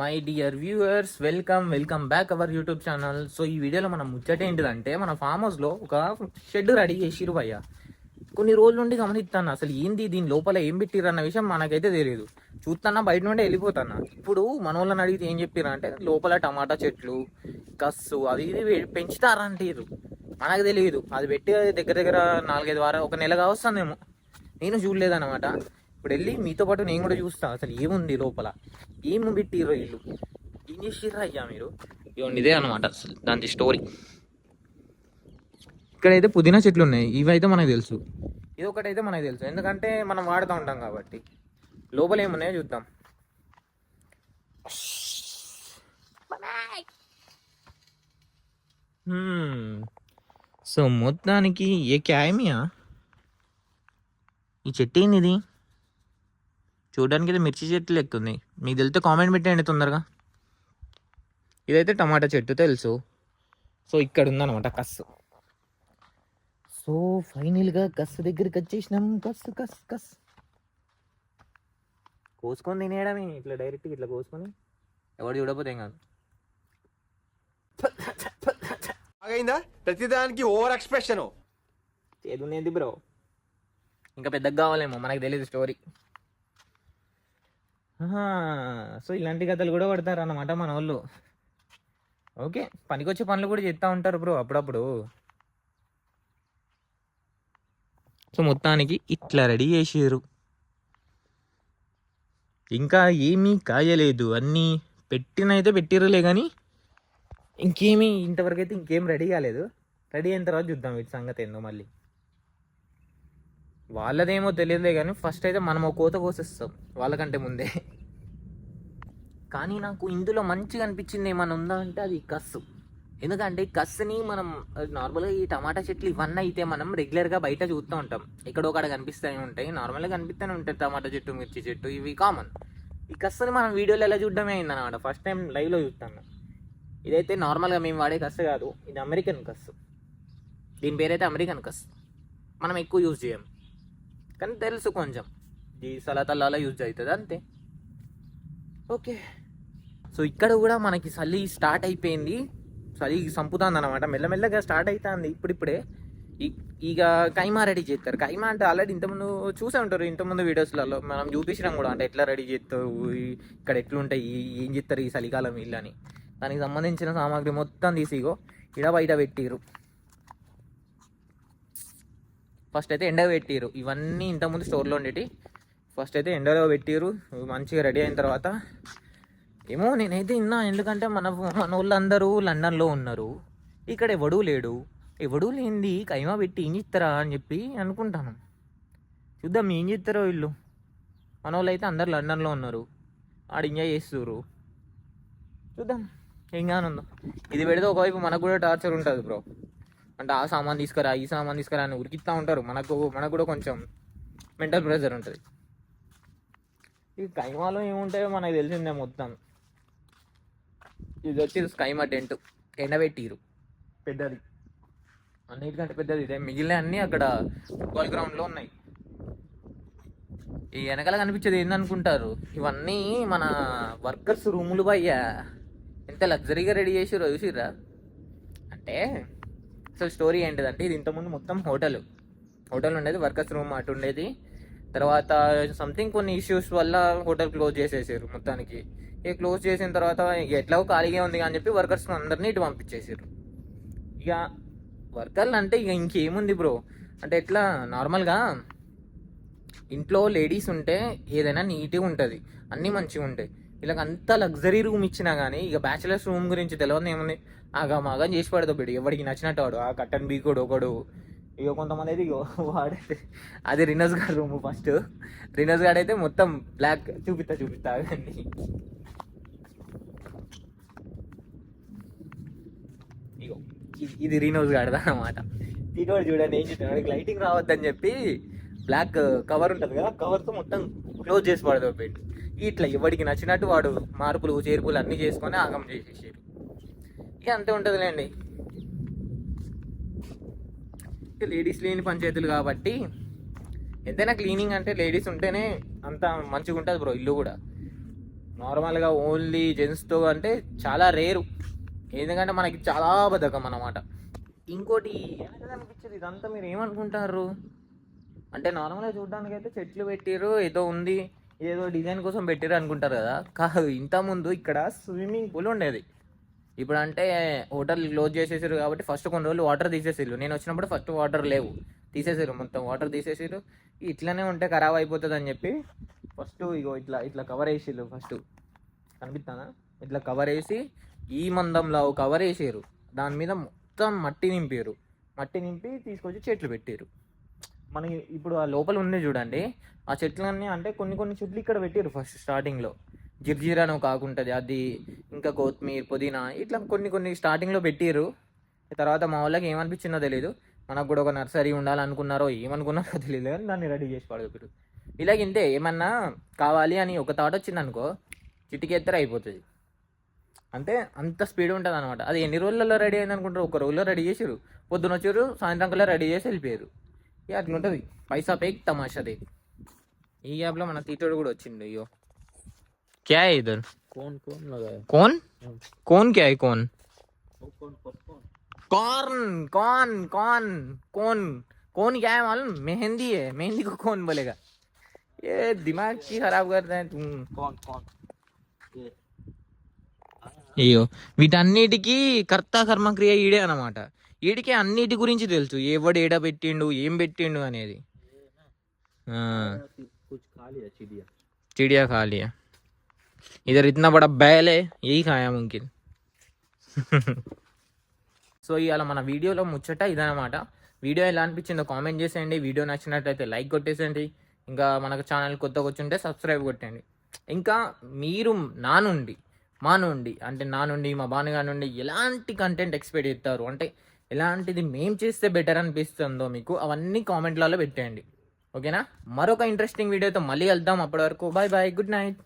My dear viewers welcome welcome back our YouTube channel. So ఈ వీడియోలో మనం ముచ్చట ఏంటిదంటే మన ఫామ్ హౌస్లో ఒక షెడ్ రెడీ చేసిరు భయ్య. కొన్ని రోజుల నుండి గమనిస్తాను అసలు ఏంది దీని లోపల ఏం పెట్టిరు అన్న విషయం మనకైతే తెలియదు. చూస్తున్నా బయట నుండి వెళ్ళిపోతాను ఇప్పుడు మన వాళ్ళని అడిగితే ఏం చెప్పిర్రు అంటే లోపల టమాటా చెట్లు కస్సు అది ఇది పెంచుతారంటీరు పెంచుతారంటారు మనకు తెలియదు. అది పెట్టి దగ్గర దగ్గర నాలుగైదు వారాలు ఒక నెల కావస్తుందేమో. నేను చూడలేదన్నమాట. ఇప్పుడు వెళ్ళి మీతో పాటు నేను కూడా చూస్తాను అసలు ఏముంది లోపల? ఏం పెట్టిర్రో ఇల్లు? ఏం చేసిర్రా అయ్యా మీరు? ఇవ్వండి ఇదే అనమాట అసలు దాని స్టోరీ. ఇక్కడైతే పుదీనా చెట్లు ఉన్నాయి. ఇవైతే మనకు తెలుసు. ఇది ఒకటైతే మనకు తెలుసు. ఎందుకంటే మనం వాడుతూ ఉంటాం కాబట్టి. లోపల ఏమున్నాయో చూద్దాం. సో మొత్తానికి ఏ క్యామియా ఈ చెట్టు ఏంది ఇది? చూడడానికి అయితే మిర్చి చెట్టు లెక్కుంది మీకు తెలితే కామెంట్ పెట్టండి తొందరగా. ఇదైతే టమాటా చెట్టు తెలుసు. సో ఇక్కడ ఉందన్నమాట కస్సు సో ఫైనల్గా కస్సు దగ్గరికి వచ్చేసినాం. కస్సు కస్ కస్. కోసుకొని తినేయడమే. ఇట్లా డైరెక్ట్గా ఇట్లా కోసుకొని ఎవడు చూడకపోతే ఏం కాదు. బాగైందా ప్రతిదానికి ఓవర్ ఎక్స్ప్రెషన్ చేదునేది బ్రో ఇంకా పెద్దగా కావాలేమో. మనకు తెలియదు స్టోరీ సో ఇలాంటి కథలు కూడా పడతారు అన్నమాట మన వాళ్ళు. ఓకే పనికొచ్చే పనులు కూడా చేస్తూ ఉంటారు బ్రో అప్పుడప్పుడు. సో మొత్తానికి ఇట్లా రెడీ చేసారు ఇంకా ఏమీ కాయలేదు అన్నీ పెట్టినైతే పెట్టిర్రులే కానీ ఇంకేమీ ఇంతవరకు అయితే ఇంకేం రెడీ కాలేదు. రెడీ అయిన తర్వాత చూద్దాం వీటి సంగతి ఏందో మళ్ళీ. వాళ్ళదేమో తెలియదులే కానీ ఫస్ట్ అయితే మనం ఒక కోత కోసేస్తాం వాళ్ళకంటే ముందే. కానీ నాకు ఇందులో మంచిగా అనిపించింది ఏమైనా ఉందా అంటే అది కస్సు. ఎందుకంటే కస్సుని మనం నార్మల్గా ఈ టమాటా చెట్లు ఇవన్నీ అయితే మనం రెగ్యులర్గా బయట చూస్తూ ఉంటాం. ఎక్కడో ఒకడ కనిపిస్తూనే ఉంటాయి. నార్మల్గా కనిపిస్తూనే ఉంటాయి టమాటా చెట్టు మిర్చి చెట్టు ఇవి కామన్ ఈ కస్సుని మనం వీడియోలో ఎలా చూడడమే అయిందన్నమాట. ఫస్ట్ టైం లైవ్లో చూస్తాను. ఇదైతే నార్మల్గా మేము వాడే కస్సు కాదు. ఇది అమెరికన్ కస్సు. దీని పేరైతే అమెరికన్ కస్సు. మనం ఎక్కువ యూజ్ చేయం. కానీ తెలుసు కొంచెం. ఈ సలాతల్లాలో యూజ్ అవుతుంది అంతే. ఓకే. సో ఇక్కడ కూడా మనకి చలి స్టార్ట్ అయిపోయింది. చలి సంపుతుంది అనమాట మెల్లమెల్లగా స్టార్ట్ అవుతుంది ఇప్పుడిప్పుడే. ఈ- ఇక కైమా రెడీ చేస్తారు. కైమా అంటే ఆల్రెడీ ఇంతకుముందు చూసే ఉంటారు. ఇంతకుముందు వీడియోస్లలో మనం చూపించినాం కూడా. అంటే ఎట్లా రెడీ చేస్తారు ఇక్కడ ఎట్లుంటాయి? ఏం చేస్తారు ఈ చలికాలం ఇల్లు అని దానికి సంబంధించిన సామాగ్రి మొత్తం తీసి ఇగో ఇడ బయట పెట్టిరు ఫస్ట్ అయితే ఎండగా పెట్టిరు ఇవన్నీ ఇంతకుముందు స్టోర్లో ఉండేటి. ఫస్ట్ అయితే ఎండలో పెట్టిరు మంచిగా రెడీ అయిన తర్వాత ఏమో నేనైతే ఇన్నా. ఎందుకంటే మన మన వాళ్ళందరూ లండన్లో ఉన్నారు. ఇక్కడ ఎవడూ లేడు. ఎవడూ లేనిది కైమా పెట్టి ఏం చేస్తారా అని చెప్పి అనుకుంటాను. చూద్దాం ఏం చేస్తారో వీళ్ళు. మన వాళ్ళు అయితే అందరు లండన్లో ఉన్నారు. ఆడ ఎంజాయ్ చేస్తున్నారు చూద్దాం. ఏం కానుందో. ఇది పెడితే ఒకవైపు మనకు కూడా టార్చర్ ఉంటుంది బ్రో అంటే ఆ సామాన్ తీసుకురా ఈ సామాన్ తీసుకురా అని ఉరికిస్తూ ఉంటారు. మనకు మనకు కూడా కొంచెం మెంటల్ ప్రెషర్ ఉంటుంది. ఈ కైమాలో ఏముంటాయో మనకు తెలిసిందే మొత్తం. ఇది వచ్చి స్కైమా టెంట్. ఎండబెట్టిరు పెద్దది. అన్నిటికంటే పెద్దది ఇదే. మిగిలిన అన్నీ అక్కడ ఫుట్బాల్ గ్రౌండ్లో ఉన్నాయి. ఈ వెనకాల కనిపించేది ఏందనుకుంటారు? ఇవన్నీ మన వర్కర్స్ రూములు భయ్యా. ఎంత లగ్జరీగా రెడీ చేసిరో చూసిర్రా? అంటే అసలు స్టోరీ ఏంటిదంటే ఇది ఇంతకుముందు మొత్తం హోటల్. హోటల్ ఉండేది వర్కర్స్ రూమ్ అటు ఉండేది. తర్వాత సంథింగ్ కొన్ని ఇష్యూస్ వల్ల హోటల్ క్లోజ్ చేసేసారు మొత్తానికి. ఇక క్లోజ్ చేసిన తర్వాత ఎట్లా ఎట్లాగో ఖాళీగా ఉంది అని చెప్పి వర్కర్స్ అందరినీ ఇటు పంపించేసారు. ఇక వర్కర్లు అంటే ఇక ఇంకేముంది బ్రో అంటే ఎట్లా? నార్మల్గా ఇంట్లో లేడీస్ ఉంటే ఏదైనా నీట్గా ఉంటుంది. అన్నీ మంచిగా ఉంటాయి. వీళ్ళకి అంత లగ్జరీ రూమ్ ఇచ్చినా కానీ ఇక బ్యాచిలర్స్ రూమ్ గురించి తెలియదు ఏముంది? ఆగా మాగం చేసి పడదు బిడ్డు. ఎవరికి నచ్చినట్టు వాడు. ఆ కట్టన్ బీకోడు ఒకడు. ఇక కొంతమంది అయితే ఇగో వాడైతే. అది రినస్ గారి రూమ్ ఫస్ట్ రినస్ గాడు అయితే మొత్తం బ్లాక్ చూపిస్తా చూపిస్తా ఆగండి. ఇగో ఇది- ఇది రీనోస్ గాడిదా అనమాట తీటోడు చూడండి ఏం చెప్తాడు లైటింగ్ రావద్దని చెప్పి బ్లాక్ కవర్ ఉంటుంది కదా కవర్తో మొత్తం క్లోజ్ చేసి పడదు పెట్టి ఇట్లా ఎవడికి నచ్చినట్టు వాడు మార్పులు చేర్పులు అన్నీ చేసుకొని ఆగం చేసేసారు ఇక అంతే ఉంటుందిలేండి. ఇక లేడీస్ లేని పంచాయతీలు కాబట్టి ఎంతైనా క్లీనింగ్ అంటే లేడీస్ ఉంటేనే అంత మంచిగా ఉంటుంది బ్రో ఇల్లు కూడా. నార్మల్గా ఓన్లీ జెంట్స్తో అంటే చాలా రేరు ఎందుకంటే మనకి చాలా బద్ధకం అన్నమాట. ఇంకోటి అనిపించదు ఇదంతా మీరు ఏమనుకుంటారు అంటే నార్మల్గా చూడడానికి అయితే చెట్లు పెట్టారు ఏదో ఉంది. ఏదో డిజైన్ కోసం పెట్టారు అనుకుంటారు కదా. కాదు ఇంతకుముందు ఇక్కడ స్విమ్మింగ్ పూల్ ఉండేది. ఇప్పుడు అంటే హోటల్ క్లోజ్ చేసేసారు కాబట్టి ఫస్ట్ కొన్ని రోజులు వాటర్ తీసేసారు నేను వచ్చినప్పుడు ఫస్ట్ వాటర్ లేవు. తీసేసారు మొత్తం వాటర్ తీసేసారు ఇట్లనే ఉంటే ఖరాబ్ అయిపోతుంది అని చెప్పి ఫస్ట్ ఇగో ఇట్లా ఇట్లా కవర్ వేసిర్రు ఫస్ట్. కనిపిస్తానా ఇట్లా కవర్ వేసి ఈ మందంలో కవర్ వేసారు దాని మీద మొత్తం మట్టి నింపారు మట్టి నింపి తీసుకొచ్చి చెట్లు పెట్టారు మనకి ఇప్పుడు ఆ లోపల ఉంది చూడండి. ఆ చెట్లన్నీ అంటే కొన్ని కొన్ని చెట్లు ఇక్కడ పెట్టారు ఫస్ట్ స్టార్టింగ్లో జిర్జీరా అని ఒక ఆకు ఉంటుంది అది ఇంకా కొత్తిమీర పుదీనా ఇట్లా కొన్ని కొన్ని స్టార్టింగ్లో పెట్టారు తర్వాత మా వాళ్ళకి ఏమనిపించిందో తెలియదు మనకు కూడా ఒక నర్సరీ ఉండాలనుకున్నారో ఏమనుకున్నారో తెలియదు కానీ దాన్ని రెడీ చేసి పడదు ఇలాగ ఇంతే ఏమన్నా కావాలి అని ఒక థాట్ వచ్చింది అనుకో చిటికెత్తర అయిపోతుంది. అంటే అంత స్పీడ్ ఉంటుంది అనమాట అది ఎన్ని రోజులలో రెడీ అయింది అనుకుంటారు? ఒక రోజులో రెడీ చేసారు పొద్దున వచ్చారు సాయంత్రం కల్లా రెడీ చేసి వెళ్ళిపోయారు ఇక అట్లుంటుంది పైసా పేక్ తమాషా దేక్ ఈ యాప్లో మన తీటోడు కూడా వచ్చిండు అయ్యో क्या है इधर कौन कौन लगाया कौन कौन क्या है कौन वो कौन पॉपकॉर्न कौन कौन कौन कौन कौन क्या है मालूम मेहंदी है मेहंदी को कौन बोलेगा ये दिमाग की खराब करते हैं तुम कौन कौन ये అయ్యో వీటన్నిటికీ కర్త కర్మక్రియ ఈడే అనమాట ఈడికి అన్నిటి గురించి తెలుసు ఎవడు ఏడ పెట్టిండు ఏం పెట్టిండు అనేది ఆ, कुछ खा लिया चिड़िया चिड़िया खा लिया इधर इतना बड़ा बैल है यही खाया मुमकिन సో ఇవాళ మన వీడియోలో ముచ్చట ఇదనమాట వీడియో ఎలా అనిపించిందో కామెంట్ చేసేయండి వీడియో నచ్చినట్లయితే లైక్ కొట్టేసేయండి ఇంకా మనకు ఛానల్ కొత్తగా వచ్చుంటే సబ్స్క్రైబ్ కొట్టండి ఇంకా మీరు నా నుండి మా నుండి అంటే నా నుండి మా బానుగా నుండి ఎలాంటి కంటెంట్ ఎక్స్పెక్ట్ చేస్తారు అంటే ఎలాంటిది మేం చేస్తే బెటర్ అనిపిస్తుందో మీకు అవన్నీ కామెంట్లలో పెట్టేయండి. ఓకేనా మరొక ఇంట్రెస్టింగ్ వీడియోతో మళ్ళీ వెళ్దాం. అప్పటి వరకు బాయ్ బాయ్ గుడ్ నైట్